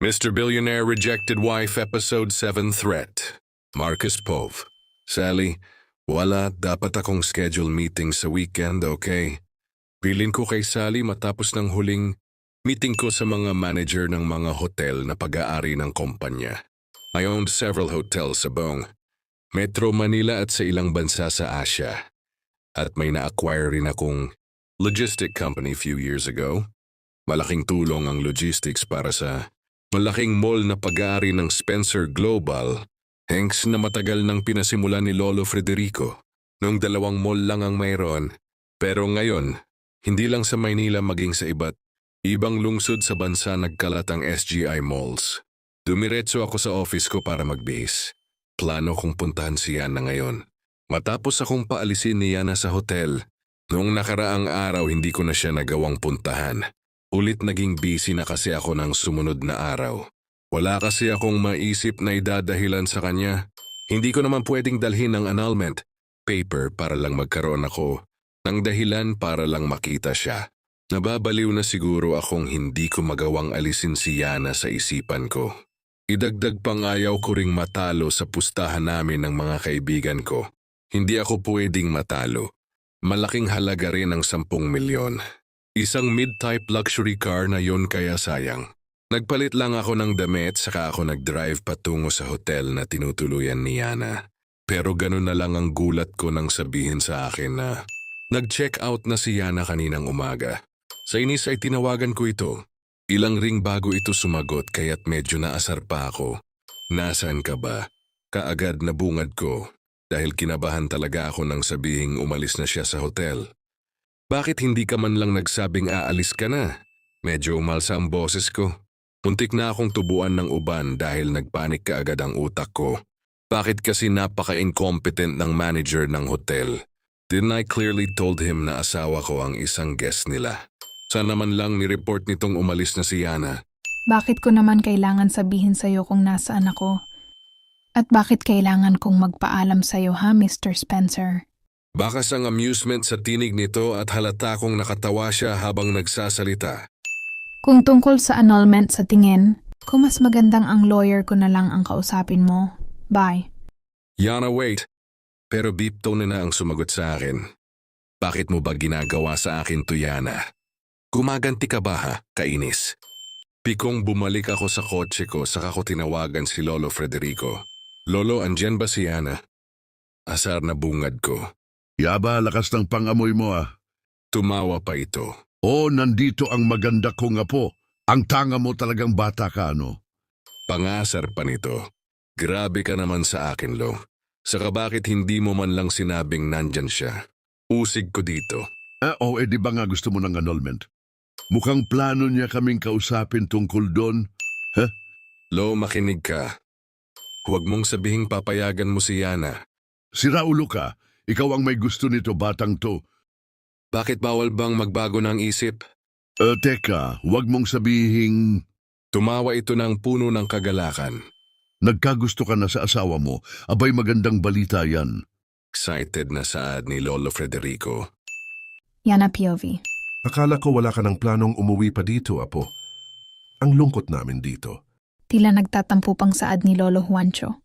Mr. Billionaire Rejected Wife Episode 7 Threat Marcus Pove Sally, wala dapat akong schedule meeting sa weekend, okay? Pilin ko kay Sally matapos ng huling meeting ko sa mga manager ng mga hotel na pag-aari ng kumpanya. I owned several hotels sa buong Metro Manila at sa ilang bansa sa Asia. At may na-acquire rin akong logistic company few years ago. Malaking tulong ang logistics para sa malaking mall na pag-aari ng Spencer Global, Hanks na matagal nang pinasimulan ni Lolo Federico. Nung dalawang mall lang ang mayroon. Pero ngayon, hindi lang sa Maynila maging sa iba't ibang lungsod sa bansa nagkalat ang SGI Malls. Dumiretso ako sa office ko para mag-base. Plano kong puntahan si Yana ngayon. Matapos akong paalisin ni Yana sa hotel, noong nakaraang araw hindi ko na siya nagawang puntahan. Ulit naging busy na kasi ako ng sumunod na araw. Wala kasi akong maisip na idadahilan sa kanya. Hindi ko naman pwedeng dalhin ng annulment paper para lang magkaroon ako ng dahilan para lang makita siya. Nababaliw na siguro akong hindi ko magawang alisin si Yana sa isipan ko. Idagdag pang ayaw ko ring matalo sa pustahan namin ng mga kaibigan ko. Hindi ako pwedeng matalo. Malaking halaga rin ang 10 milyon. Isang mid-type luxury car na yon kaya sayang. Nagpalit lang ako ng damit saka ako nag-drive patungo sa hotel na tinutuluyan ni Yana. Pero ganun na lang ang gulat ko nang sabihin sa akin na nag-check out na si Yana kaninang umaga. Sa inis ay tinawagan ko ito. Ilang ring bago ito sumagot kaya't medyo naasar pa ako. Nasaan ka ba? Kaagad na bungad ko dahil kinabahan talaga ako nang sabihing umalis na siya sa hotel. Bakit hindi ka man lang nagsabing aalis ka na? Medyo umalsa ang boses ko. Muntik na akong tubuan ng uban dahil nagpanik kaagad ang utak ko. Bakit kasi napaka-incompetent ng manager ng hotel? Didn't I clearly told him na asawa ko ang isang guest nila? Sana man lang ni-report nitong umalis na si Yana. Bakit ko naman kailangan sabihin sa'yo kung nasaan ako? At bakit kailangan kong magpaalam sa'yo ha, Mr. Spencer? Bakas ang amusement sa tinig nito at halata kong nakatawa siya habang nagsasalita. Kung tungkol sa annulment sa tingin, kung mas magandang ang lawyer ko na lang ang kausapin mo. Bye. Yana, wait. Pero beep tone na ang sumagot sa akin. Bakit mo ba ginagawa sa akin to, Yana? Gumaganti ka ba ha, kainis? Pikong bumalik ako sa kotse ko saka ko tinawagan si Lolo Federico. Lolo, andyan ba si Yana? Asar na bungad ko. Yaba, lakas ng pangamoy mo ah. Tumawa pa ito. Oh, nandito ang maganda kong apo. Ang tanga mo talagang bata ka, ano? Pangasar pa nito. Grabe ka naman sa akin, Lo. Saka bakit hindi mo man lang sinabing nandyan siya? Usig ko dito. Ah, oh, eh di ba nga gusto mo ng annulment? Mukhang plano niya kaming kausapin tungkol doon. Lo, makinig ka. Huwag mong sabihing papayagan mo si Yana. Si Raulo ka, ikaw ang may gusto nito batang to. Bakit bawal bang magbago ng isip? Eh, teka, huwag mong sabihing Tumawa ito ng puno ng kagalakan. nagkagusto ka na sa asawa mo. Abay magandang balita yan. Excited na saad ni Lolo Federico. Yana POV. Akala ko wala ka ng planong umuwi pa dito, Apo. Ang lungkot namin dito. Tila nagtatampo pang saad ni Lolo Juancho.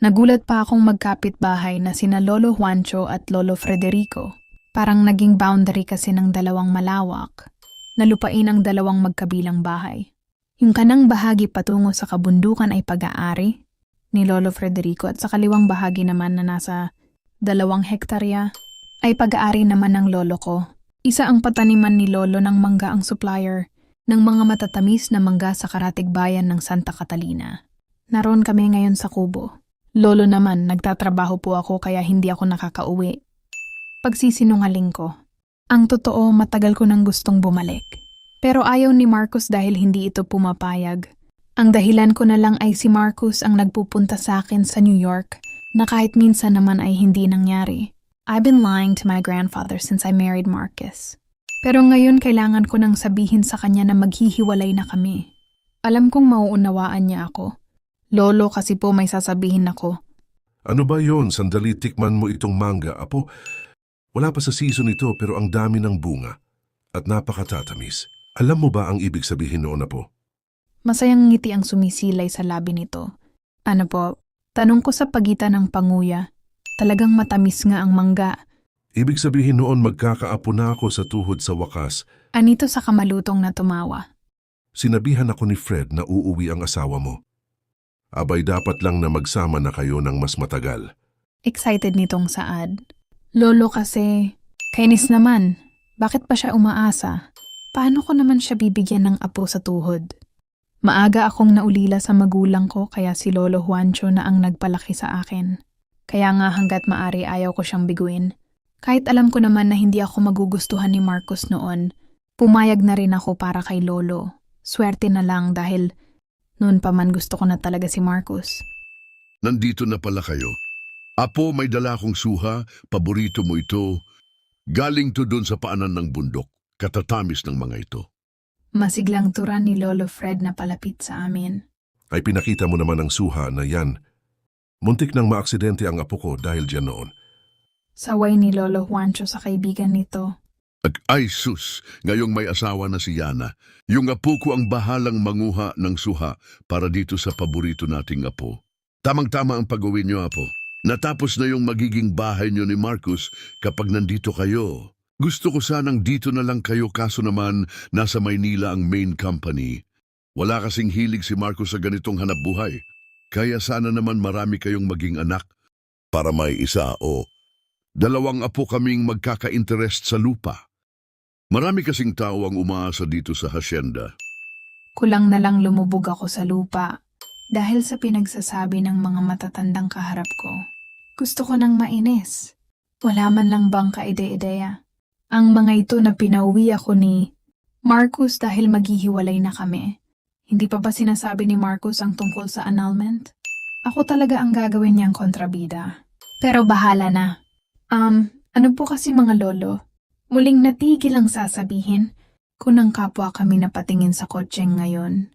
Nagulat pa akong magkapit bahay na sina Lolo Juancho at Lolo Frederico. Parang naging boundary kasi ng dalawang malawak. Nalupain ang dalawang magkabilang bahay. Yung kanang bahagi patungo sa kabundukan ay pag-aari ni Lolo Frederico at sa kaliwang bahagi naman na nasa dalawang hektarya ay pag-aari naman ng lolo ko. Isa ang pataniman ni Lolo ng mangga ang supplier ng mga matatamis na mangga sa karatig bayan ng Santa Catalina. Naroon kami ngayon sa kubo. Lolo naman, nagtatrabaho po ako kaya hindi ako nakakauwi. Pagsisinungaling ko. Ang totoo, matagal ko nang gustong bumalik. Pero ayaw ni Marcus dahil hindi ito pumapayag. Ang dahilan ko na lang ay si Marcus ang nagpupunta sa akin sa New York na kahit minsan naman ay hindi nangyari. I've been lying to my grandfather since I married Marcus. Pero ngayon kailangan ko nang sabihin sa kanya na maghihiwalay na kami. Alam kong mauunawaan niya ako. Lolo kasi po may sasabihin ako. Ano ba yon? Sandali tikman mo itong manga, Apo. Wala pa sa season ito pero ang dami ng bunga. At napakatatamis. Alam mo ba ang ibig sabihin noon, Apo? Masayang ngiti ang sumisilay sa labi nito. Ano po, tanong ko sa pagitan ng panguya. Talagang matamis nga ang mangga. Ibig sabihin noon magkakaapo na ako sa tuhod sa wakas. Anito sa kamalutong na tumawa. Sinabihan ako ni Fred na uuwi ang asawa mo. Abay dapat lang na magsama na kayo ng mas matagal. Excited nitong saad. Lolo kasi, kainis naman. Bakit pa siya umaasa? Paano ko naman siya bibigyan ng apo sa tuhod? Maaga akong naulila sa magulang ko kaya si Lolo Juancho na ang nagpalaki sa akin. Kaya nga hanggat maari ayaw ko siyang biguin. Kahit alam ko naman na hindi ako magugustuhan ni Marcos noon, pumayag na rin ako para kay Lolo. Swerte na lang dahil noon pa man gusto ko na talaga si Marcos. Nandito na pala kayo. Apo, may dala akong suha, paborito mo ito. Galing to doon sa paanan ng bundok. Katatamis ng mga ito. Masiglang turan ni Lolo Fred na palapit sa amin. Ay pinakita mo naman ang suha na yan. Muntik nang maaksidente ang apo ko dahil dyan noon. Saway ni Lolo Juancho sa kaibigan nito. Ay sus, ngayong may asawa na si Yana, yung apo ko ang bahalang manguha ng suha para dito sa paborito nating apo. Tamang-tama ang pag-uwi niyo, apo. Natapos na yung magiging bahay niyo ni Marcus kapag nandito kayo. Gusto ko sanang dito na lang kayo kaso naman nasa Maynila ang main company. Wala kasing hilig si Marcus sa ganitong hanap buhay. Kaya sana naman marami kayong maging anak para may isa o dalawang apo kaming magkaka-interest sa lupa. Marami kasing tao ang umaasa dito sa hasyenda. Kulang na lang lumubog ako sa lupa dahil sa pinagsasabi ng mga matatandang kaharap ko. Gusto ko nang mainis. Wala man lang bang kaide-ideya. Ang mga ito na pinauwi ako ni Marcus dahil maghihiwalay na kami. Hindi pa ba sinasabi ni Marcus ang tungkol sa annulment? Ako talaga ang gagawin niyang kontrabida. Pero bahala na. Um, ano po kasi mga lolo? Muling natigil ang sasabihin kung ang kapwa kami napatingin sa kotseng ngayon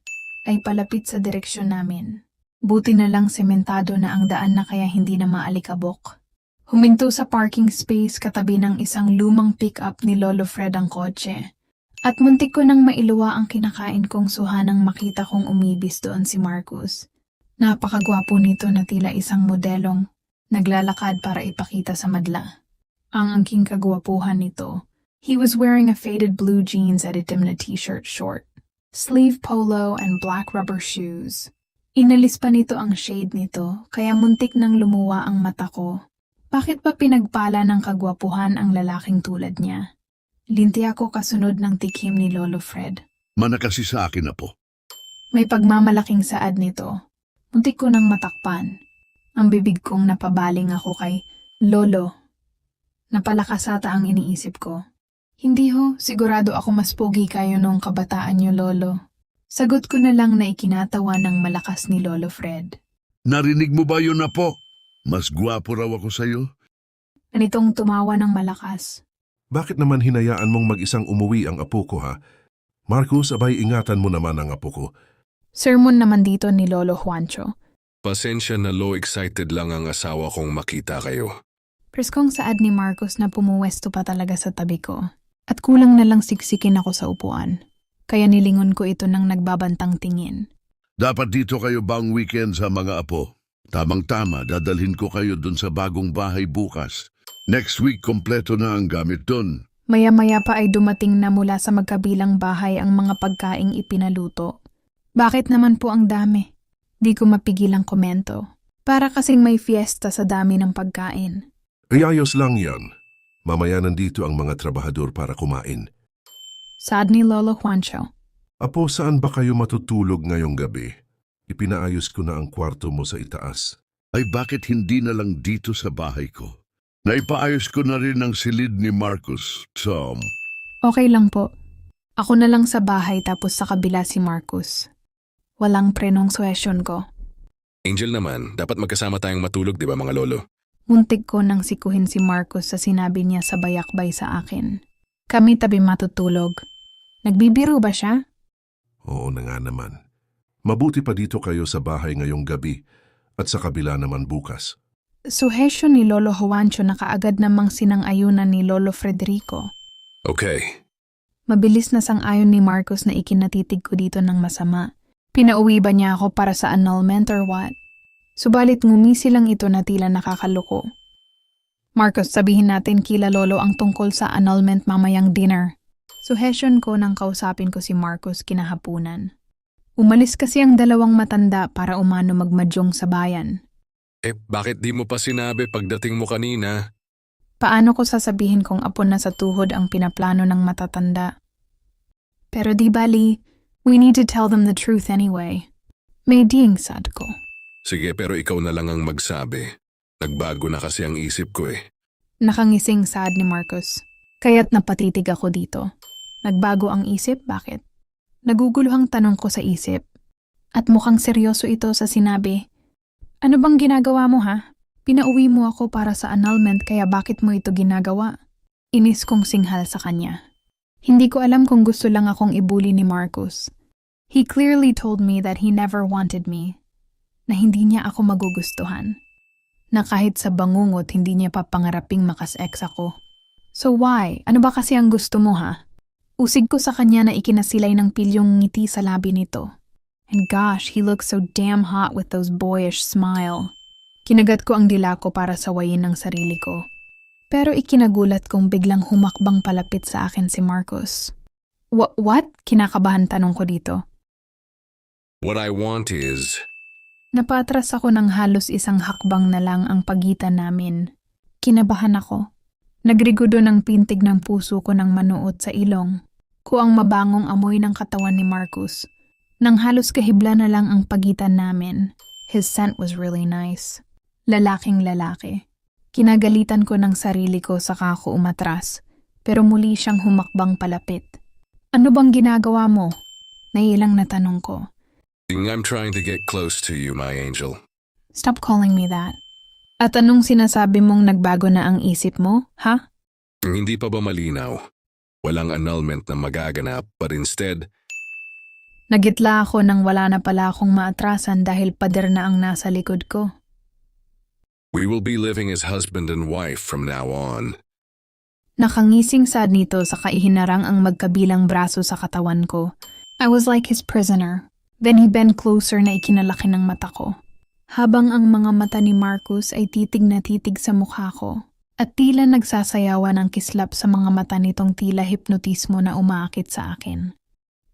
ay palapit sa direksyon namin. Buti na lang sementado na ang daan na kaya hindi na maalikabok. Huminto sa parking space katabi ng isang lumang pick-up ni Lolo Fred ang kotse. At muntik ko nang mailuwa ang kinakain kong suha nang makita kong umibis doon si Marcus. Napakagwapo nito na tila isang modelong naglalakad para ipakita sa madla. Ang angking kagwapuhan nito. He was wearing a faded blue jeans at itim na t-shirt short, sleeve polo and black rubber shoes. Inalis pa nito ang shade nito kaya muntik nang lumuwa ang mata ko. Bakit pa pinagpala ng kagwapuhan ang lalaking tulad niya? Linti ako kasunod ng tikim ni Lolo Fred. Mana kasi sa akin na po. May pagmamalaking saad nito. Muntik ko nang matakpan. Ang bibig kong napabaling ako kay Lolo. Napalakas ata ang iniisip ko. Hindi ho, sigurado ako mas pogi kayo nung kabataan niyo, Lolo. Sagot ko na lang na ikinatawa ng malakas ni Lolo Fred. Narinig mo ba yun na po? Mas gwapo raw ako sa'yo. Anitong tumawa ng malakas. Bakit naman hinayaan mong mag-isang umuwi ang apo ko ha? Marcus, abay ingatan mo naman ang apo ko. Sermon naman dito ni Lolo Juancho. Pasensya na low excited lang ang asawa kong makita kayo. Preskong saad ni Marcos na pumuwesto pa talaga sa tabi ko. At kulang na lang siksikin ako sa upuan. Kaya nilingon ko ito ng nagbabantang tingin. Dapat dito kayo bang weekend sa mga apo? Tamang-tama, dadalhin ko kayo dun sa bagong bahay bukas. Next week, kompleto na ang gamit dun. Maya-maya pa ay dumating na mula sa magkabilang bahay ang mga pagkaing ipinaluto. Bakit naman po ang dami? Di ko mapigil ang komento. Para kasing may fiesta sa dami ng pagkain. Ay ayos lang yan. Mamaya nandito ang mga trabahador para kumain. Saad ni Lolo Juancho. Apo, saan ba kayo matutulog ngayong gabi? Ipinaayos ko na ang kwarto mo sa itaas. Ay bakit hindi na lang dito sa bahay ko? Naipaayos ko na rin ang silid ni Marcus, Tom. Okay lang po. Ako na lang sa bahay tapos sa kabila si Marcus. Walang prenong suwesyon ko. Angel naman, dapat magkasama tayong matulog, di ba mga lolo? Muntik ko nang sikuhin si Marcos sa sinabi niya sa bayakbay sa akin. Kami tabi matutulog. Nagbibiro ba siya? Oo na nga naman. Mabuti pa dito kayo sa bahay ngayong gabi at sa kabila naman bukas. Suhesyo ni Lolo Juancho na kaagad namang sinang-ayunan ni Lolo Frederico. Okay. Mabilis na sang-ayon ni Marcos na ikinatitig ko dito ng masama. Pinauwi ba niya ako para sa annulment or what? Subalit ngumisi lang ito na tila nakakaloko. Marcos, sabihin natin kila lolo ang tungkol sa annulment mamayang dinner. Suhesyon ko nang kausapin ko si Marcos kinahapunan. Umalis kasi ang dalawang matanda para umano magmadyong sa bayan. Eh, bakit di mo pa sinabi pagdating mo kanina? Paano ko sasabihin kung apo na sa tuhod ang pinaplano ng matatanda? Pero di bali, we need to tell them the truth anyway. May ding sad ko. Sige, pero ikaw na lang ang magsabi. Nagbago na kasi ang isip ko eh. Nakangising sad ni Marcos. Kaya't napatitig ako dito. Nagbago ang isip? Bakit? Naguguluhang tanong ko sa isip. At mukhang seryoso ito sa sinabi. Ano bang ginagawa mo ha? Pinauwi mo ako para sa annulment kaya bakit mo ito ginagawa? Inis kong singhal sa kanya. Hindi ko alam kung gusto lang akong ibuli ni Marcos. He clearly told me that he never wanted me. Na hindi niya ako magugustuhan na kahit sa bangungot hindi niya papangaraping makas-ex ako. So why? Ano ba kasi ang gusto mo ha? Usig ko sa kanya na ikinasilay ng pilyong ngiti sa labi nito. And gosh, he looks so damn hot with those boyish smile. Kinagat ko ang dila ko para sawayin ng sarili ko. Pero ikinagulat kong biglang humakbang palapit sa akin si Marcos. Wha- what? Kinakabahan tanong ko dito. What I want is... Napatras ako ng halos isang hakbang na lang ang pagitan namin. Kinabahan ako. Nagrigudo ng pintig ng puso ko ng manuot sa ilong. Ko ang mabangong amoy ng katawan ni Marcus. Nang halos kahibla na lang ang pagitan namin. His scent was really nice. Lalaking lalaki. Kinagalitan ko ng sarili ko saka ako umatras. Pero muli siyang humakbang palapit. Ano bang ginagawa mo? Nailang na tanong ko. I'm trying to get close to you, my angel. Stop calling me that. At anong sinasabi mong nagbago na ang isip mo, ha? Hindi pa ba malinaw? Walang annulment na magaganap, but instead, Nagitla ako nang wala na pala akong maatrasan dahil pader na ang nasa likod ko. we will be living as husband and wife from now on. Nakangising sad nito sa kaihinarang ang magkabilang braso sa katawan ko. I was like his prisoner. Then he bent closer na ikinalaki ng mata ko. Habang ang mga mata ni Marcus ay titig na titig sa mukha ko. At tila nagsasayawan ng kislap sa mga mata nitong tila hipnotismo na umaakit sa akin.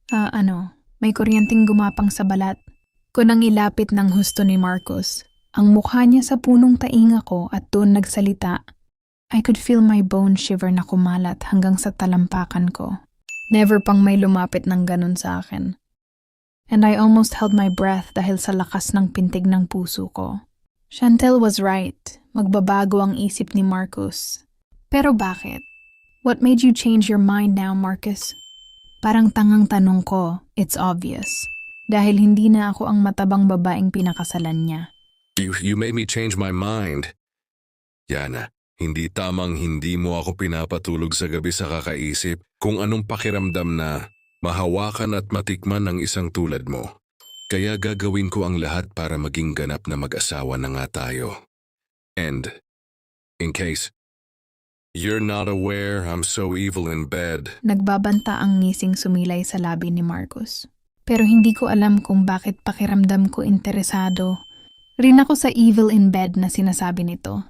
Ah, ano, may kuryenteng gumapang sa balat. Kunang ilapit ng husto ni Marcos. Ang mukha niya sa punong tainga ko at doon nagsalita. I could feel my bone shiver na kumalat hanggang sa talampakan ko. Never pang may lumapit ng ganun sa akin. And I almost held my breath dahil sa lakas ng pintig ng puso ko. Chantel was right. Magbabago ang isip ni Marcus. Pero bakit? What made you change your mind now, Marcus? Parang tangang tanong ko, it's obvious. Dahil hindi na ako ang matabang babaeng pinakasalan niya. You, you made me change my mind. Yana, hindi tamang hindi mo ako pinapatulog sa gabi sa kakaisip kung anong pakiramdam na mahawakan at matikman ng isang tulad mo. Kaya gagawin ko ang lahat para maging ganap na mag-asawa na nga tayo. And, in case you're not aware I'm so evil in bed, Nagbabanta ang ngising sumilay sa labi ni Marcos. Pero hindi ko alam kung bakit pakiramdam ko interesado. Rin ako sa evil in bed na sinasabi nito.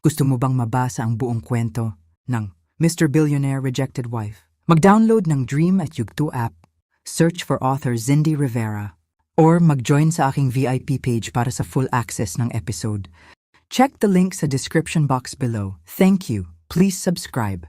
Gusto mo bang mabasa ang buong kwento ng Mr. Billionaire Rejected Wife? Mag-download ng Dream at Yugto app, search for author Zindy Rivera, or mag-join sa aking VIP page para sa full access ng episode. Check the link sa description box below. Thank you. Please subscribe.